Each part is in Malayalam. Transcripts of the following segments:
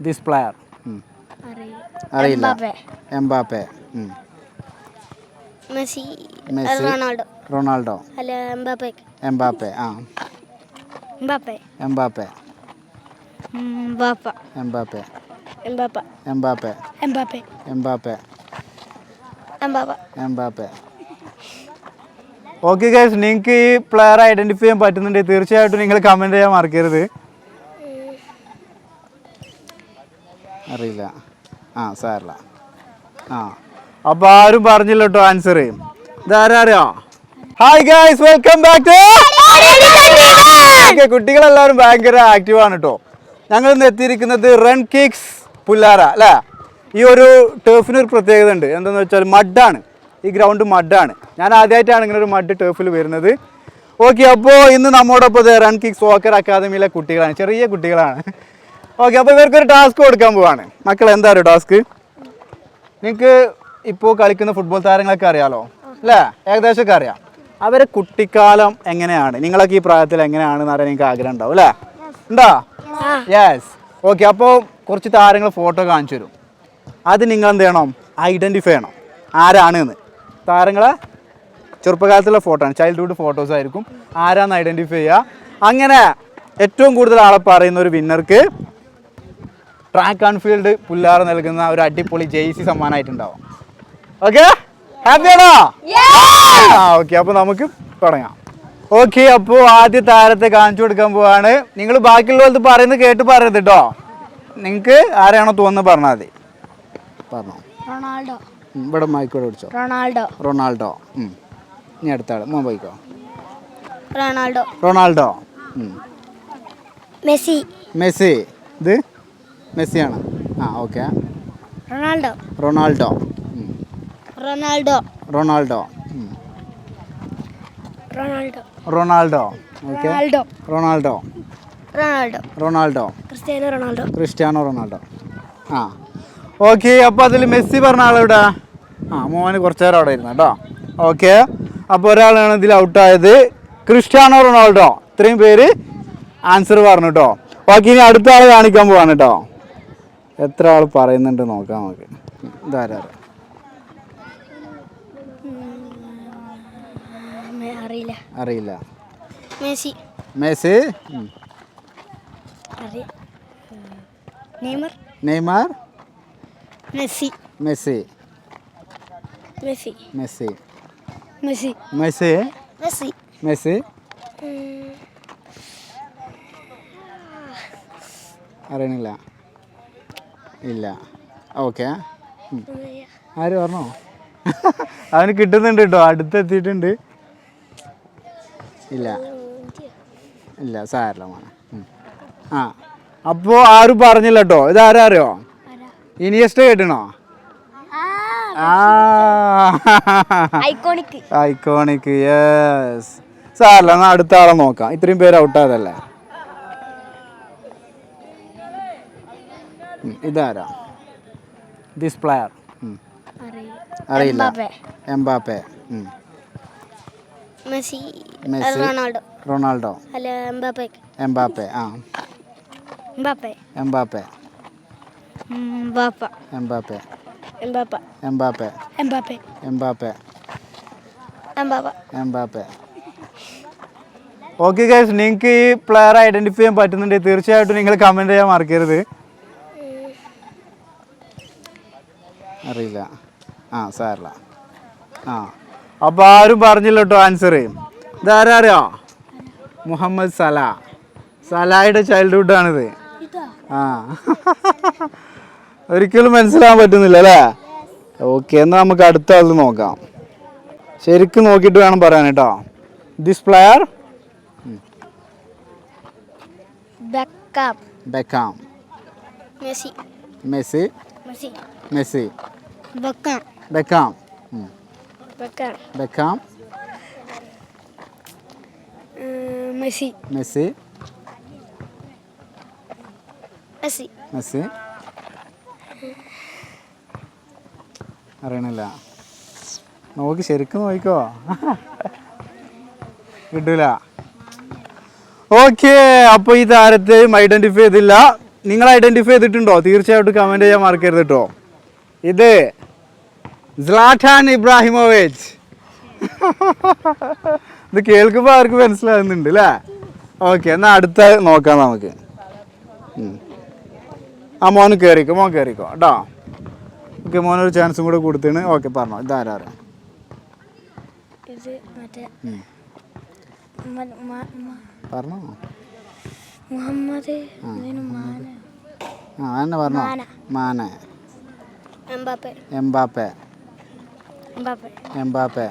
ദിസ് പ്ലെയർ അറിയില്ല. എംബാപ്പെ. Messi Ronaldo. റൊണാൾഡോ. അല്ല എംബാപ്പെ. എംബാപ്പെ ആ. Mbappe. Mbappe. Mbappe. Mbappe. Mbappe. Mbappe. Mbappe. Mbappe. Mbappe. Mbappe. Okay guys നിങ്ങൾക്ക് ഈ പ്ലെയർ ഐഡന്റിഫൈ ചെയ്യാൻ പറ്റുന്നുണ്ടെങ്കിൽ തീർച്ചയായിട്ടും നിങ്ങൾ കമന്റ് ചെയ്യാൻ മറക്കരുത്. അറിയില്ല. ആ സാറില്ല ആ. അപ്പോൾ ആരും പറഞ്ഞില്ല കേട്ടോ ആൻസർ ഇതാരാ അറിയോ hi guys welcome back to കുട്ടികളെല്ലാവരും ഭയങ്കര ആക്റ്റീവ് ആണ് കേട്ടോ ഞങ്ങൾ ഇന്ന് എത്തിയിരിക്കുന്നത് റൺ കിക്സ് പുല്ലാറ അല്ലേ? ഈ ഒരു ടേഫിന് ഒരു പ്രത്യേകത ഉണ്ട്. എന്താണെന്ന് വെച്ചാൽ മഡാണ്. ഈ ഗ്രൗണ്ട് മഡാണ്. ഞാൻ ആദ്യമായിട്ടാണ് ഇങ്ങനെ ഒരു മഡ് ടേഫിൽ വരുന്നത്. ഓക്കെ അപ്പോൾ ഇന്ന് നമ്മോടൊപ്പം റൺ കിക്സ് സോക്കർ അക്കാദമിയിലെ കുട്ടികളാണ്. ചെറിയ കുട്ടികളാണ്. ഓക്കെ അപ്പോൾ ഇവർക്കൊരു ടാസ്ക് കൊടുക്കാൻ പോവാണ്. മക്കൾ എന്താ ഒരു ടാസ്ക് നിങ്ങൾക്ക് ഇപ്പോൾ കളിക്കുന്ന ഫുട്ബോൾ താരങ്ങളൊക്കെ അറിയാലോ? അല്ലേ? ഏകദേശമൊക്കെ അറിയാം. അവരെ കുട്ടിക്കാലം എങ്ങനെയാണ്? നിങ്ങളൊക്കെ ഈ പ്രായത്തിൽ എങ്ങനെയാണെന്ന് അറിയാൻ നിങ്ങൾക്ക് ആഗ്രഹം ഉണ്ടാവും അല്ലേ? ഉണ്ടോ? യെസ് ഓക്കെ അപ്പോൾ കുറച്ച് താരങ്ങൾ ഫോട്ടോ കാണിച്ചു തരും. അത് നിങ്ങൾ എന്ത് ചെയ്യണം? ഐഡന്റിഫൈ ചെയ്യണം. ആരാണ് എന്ന്. താരങ്ങളെ ചെറുപ്പകാലത്തുള്ള ഫോട്ടോ ആണ്. ചൈൽഡ്ഹുഡ് ഫോട്ടോസ് ആയിരിക്കും. ആരാന്ന് ഐഡന്റിഫൈ ചെയ്യുക. അങ്ങനെ ഏറ്റവും കൂടുതൽ ആളെ പറയുന്ന ഒരു വിന്നർക്ക് ട്രാക്ക് ആൻഡ് ഫീൽഡ് പുല്ലാറ് നൽകുന്ന ഒരു അടിപൊളി ജെയ്സി സമ്മാനമായിട്ടുണ്ടാവും. ഓക്കെ ഹാപ്പിയാണോ ആ ഓക്കെ അപ്പോൾ നമുക്ക് തുടങ്ങാം. ഓക്കെ അപ്പോൾ ആദ്യ താരത്തെ കാണിച്ചു കൊടുക്കാൻ പോവാണ്. നിങ്ങൾ ബാക്കിയുള്ളവർക്ക് പറയുന്നത് കേട്ട് പറയരുത് കേട്ടോ നിങ്ങൾക്ക് ആരാണോ തോന്നുന്നത് പറഞ്ഞാൽ മതി. പറഞ്ഞോ. റൊണാൾഡോ. ഇവിടെ മൈക്കോടെ പിടിച്ചോ. റൊണാൾഡോ. റൊണാൾഡോ. ഉം. ഇനി അടുത്ത ആൾ മോൻ പോയിക്കോ. റൊണാൾഡോ. റൊണാൾഡോ. ഉം. Messi Messi. ഇത് മെസ്സിയാണ്. ആ okay. Ronaldo. Ronaldo. Ronaldo. Ronaldo. Ronaldo. Ronaldo. Okay. Ronaldo. Ronaldo. Ronaldo. Cristiano Ronaldo. Cristiano Ronaldo. ആ. ഓക്കെ അപ്പോൾ അതിൽ മെസ്സി പറഞ്ഞ ആളെവിടെ ആ മോന് കുറച്ച് നേരം അവിടെ ഇരുന്നു കേട്ടോ. ഓക്കെ. അപ്പോൾ ഒരാളാണ് ഇതിൽ ഔട്ടായത്. Cristiano Ronaldo. ഇത്രയും പേര് ആൻസർ പറഞ്ഞു കേട്ടോ. ബാക്കി ഇനി അടുത്ത ആൾ കാണിക്കാൻ പോവാണ് കേട്ടോ. എത്ര ആൾ പറയുന്നുണ്ട് നോക്കാം നമുക്ക്. ധാരാളം അറിയില്ല. അറിയില്ല. Messi Messi Neymar? Neymar? Messi. Messi. Messi. Messi. Messi. Messi? Messi. Messi? അറിയണില്ല. ഇല്ല. ഓക്കെ ആര് പറഞ്ഞോ? അവന് കിട്ടുന്നുണ്ട് കേട്ടോ. അടുത്തെത്തിയിട്ടുണ്ട്. ഇല്ല. ഇല്ല. സാരല്ല മോനെ. ആ. അപ്പോൾ ആരും പറഞ്ഞില്ല കേട്ടോ. ഇതാരാ അറിയോ? ഇനിയസ്റ്റ് കേട്ടണോ? ഐക്കോണിക് ഐക്കോണിക് യെസ് സാരല്ല എന്നാൽ അടുത്ത ആളെ നോക്കാം. ഇത്രയും പേര് ഔട്ടായതല്ലേ ഇതാരാ? ദിസ് പ്ലെയർ അറിയില്ല. എംബാപ്പെ. Messi Ronaldo. റൊണാൾഡോ. അല്ല എംബാപ്പെ. എംബാപ്പെ ആ. Mbappe. Mbappe. Mbappe. Mbappe. Mbappe. Mbappe. Mbappe. Mbappe. Mbappe. Mbappe. Okay guys നിങ്ങൾക്ക് ഈ പ്ലെയർ ഐഡന്റിഫൈ ചെയ്യാൻ പറ്റുന്നുണ്ടെങ്കിൽ തീർച്ചയായിട്ടും നിങ്ങൾ കമന്റ് ചെയ്യാൻ മറക്കരുത്. അറിയില്ല. ആ സാറില്ല ആ. അപ്പോൾ ആരും പറഞ്ഞില്ല കേട്ടോ ആൻസർ ഇതാരാ അറിയോ മുഹമ്മദ് സല. സലായുടെ ചൈൽഡ്ഹുഡ് ആണിത്. ആ. ഒരിക്കലും മനസ്സിലാവാൻ പറ്റുന്നില്ല അല്ലേ? ഓക്കെ എന്നാൽ നമുക്ക് അടുത്ത ആൾ നോക്കാം. ശരിക്കും നോക്കിയിട്ട് വേണം പറയാൻ കേട്ടോ. This player Beckham. Beckham. Messi. Messi. Messi. Beckham. Beckham. Messi. Messi. Messi. Messi. അറിയണില്ല. നോക്കി ശരിക്കും നോക്കിക്കോ. കിട്ടൂല. ഓക്കെ അപ്പോൾ ഈ താരത്തെയും ഐഡന്റിഫൈ ചെയ്തില്ല. നിങ്ങൾ ഐഡന്റിഫൈ ചെയ്തിട്ടുണ്ടോ? തീർച്ചയായിട്ടും കമന്റ് ചെയ്യാൻ മറക്കരുത് കേട്ടോ ഇത് സ്ലാറ്റാൻ ഇബ്രാഹിമോവിച്ച് ഇത് കേൾക്കുമ്പോൾ അവർക്ക് മനസ്സിലാകുന്നുണ്ട് അല്ലേ ഓക്കെ എന്നാൽ അടുത്ത നോക്കാം നമുക്ക്. ആ മോന് കയറിക്കോ മോൻ കയറിക്കോ കേട്ടോ ഓക്കെ മോനൊരു ചാൻസും കൂടെ കൊടുത്തേണ്. ഓക്കെ പറഞ്ഞോ. ഇതാരാ പറഞ്ഞോ. മുഹമ്മദ് ആ എന്നെ പറഞ്ഞോ? Mane. Mbappe. Mbappe. Mbappe.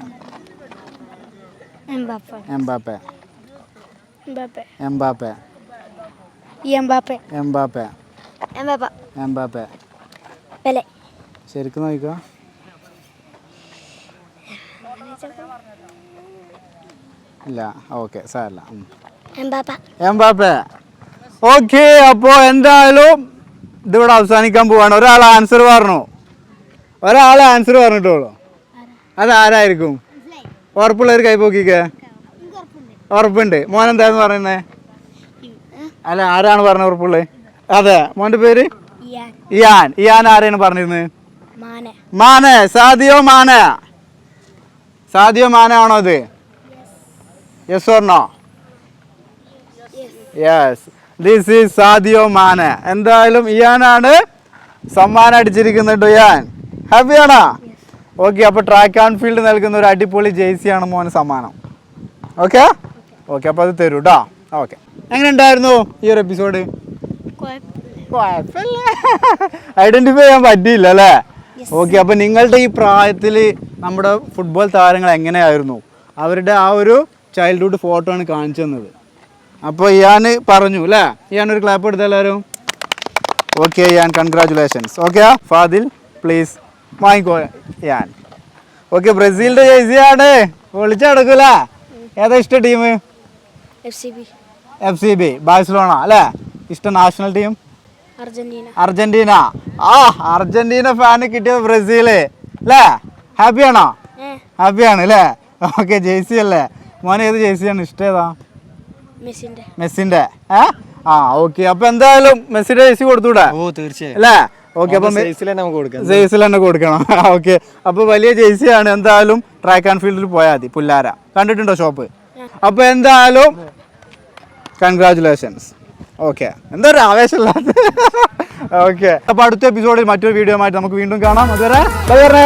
Mbappe. Mbappe. Mbappe. Mbappe. Pele. ശരിക്കും നോക്കിക്കോ. ഇല്ല ഓക്കെ സാരല്ല. എംബാപ്പെ. എംബാപ്പെ. ഓക്കെ അപ്പോൾ എന്തായാലും ഇതിവിടെ അവസാനിക്കാൻ പോവാണ്. ഒരാൾ ആൻസർ പറഞ്ഞു? ഒരാൾ ആൻസർ പറഞ്ഞിട്ടുള്ളൂ. അതാരായിരിക്കും? ഉറപ്പുള്ളവർ കൈ പോക്കിക്കേ. ഉറപ്പുണ്ട്. മോൻ എന്താന്ന് പറയുന്നേ? അല്ല ആരാണ് പറഞ്ഞ ഉറപ്പുള്ളത് അതെ മോന്റെ പേര്? ഇയാൻ. ഇയാൻ ആരെയാണ് പറഞ്ഞിരുന്നത് മാന. മാനെ. സാദിയോ മാന? സാദിയോ മാന ആണോ അത്? Yes or no yes this is Sadio Mane എന്തായാലും ഇയാനാണ് സമ്മാനം അടിച്ചിരിക്കുന്നത് ഇയാൻ. ഹാപ്പിയാണോ? ഓക്കെ അപ്പോൾ ട്രാക്ക് ആൻഡ് ഫീൽഡ് നൽകുന്ന ഒരു അടിപൊളി ജേഴ്സി ആണ് മോന് സമ്മാനം. ഓക്കെ ഓക്കെ അപ്പോൾ അത് തരൂ കേട്ടോ ഓക്കെ എങ്ങനെ ഉണ്ടായിരുന്നു ഈ ഒരു എപ്പിസോഡ് കുഴപ്പമില്ല. ഐഡന്റിഫൈ ചെയ്യാൻ പറ്റിയില്ല അല്ലേ? ഓക്കെ അപ്പൊ നിങ്ങളുടെ ഈ പ്രായത്തിൽ നമ്മുടെ ഫുട്ബോൾ താരങ്ങൾ എങ്ങനെയായിരുന്നു? അവരുടെ ആ ഒരു ചൈൽഡ്ഹുഡ് ഫോട്ടോ ആണ് കാണിച്ചു തന്നത്. അപ്പോൾ ഇയാൻ പറഞ്ഞു അല്ലേ ഇയാൻ ഒരു ക്ലാപ്പ് എടുത്ത എല്ലാവരും. Okay Ian congratulations okay Fadil please വാങ്ങിക്കോ ഇയാൻ. ഓക്കെ ബ്രസീലിന്റെ ജേഴ്സിയാണ് വിളിച്ചടക്കൂല ഏതാ ഇഷ്ട team F C B Barcelona അല്ലേ ഇഷ്ട നാഷണൽ ടീം അർജന്റീന. ആ അർജന്റീന ഫാന് കിട്ടിയത് ബ്രസീൽ അല്ലേ ഹാപ്പിയാണോ ഹാപ്പിയാണ് അല്ലേ ഓക്കെ ജേഴ്സി അല്ലേ? മോനെ ഏത് ജേഴ്സിയാണ് ഇഷ്ടം ഏതാ? മെസ്സിന്റെ. ഏ? ആ ഓക്കെ അപ്പൊ എന്തായാലും മെസ്സിന്റെ ജേഴ്സി കൊടുത്തൂടെ? ഓ തീർച്ചയായും. അല്ലേ? ഓക്കെ അപ്പൊ ജേഴ്സിൽ തന്നെ കൊടുക്കണം. ഓക്കെ അപ്പൊ വലിയ ജേഴ്സിയാണ് എന്തായാലും ട്രാക്ക് ആൻഡ് ഫീൽഡിൽ പോയാൽ മതി. പുല്ലാര. കണ്ടിട്ടുണ്ടോ ഷോപ്പ് അപ്പൊ എന്തായാലും കൺഗ്രാചുലേഷൻസ് ഓക്കെ എന്താ ഒരു ആവേശമില്ലാത്ത? ഓക്കെ അപ്പൊ അടുത്ത എപ്പിസോഡിൽ മറ്റൊരു വീഡിയോ ആയിട്ട് നമുക്ക് വീണ്ടും കാണാം. അതുവരെ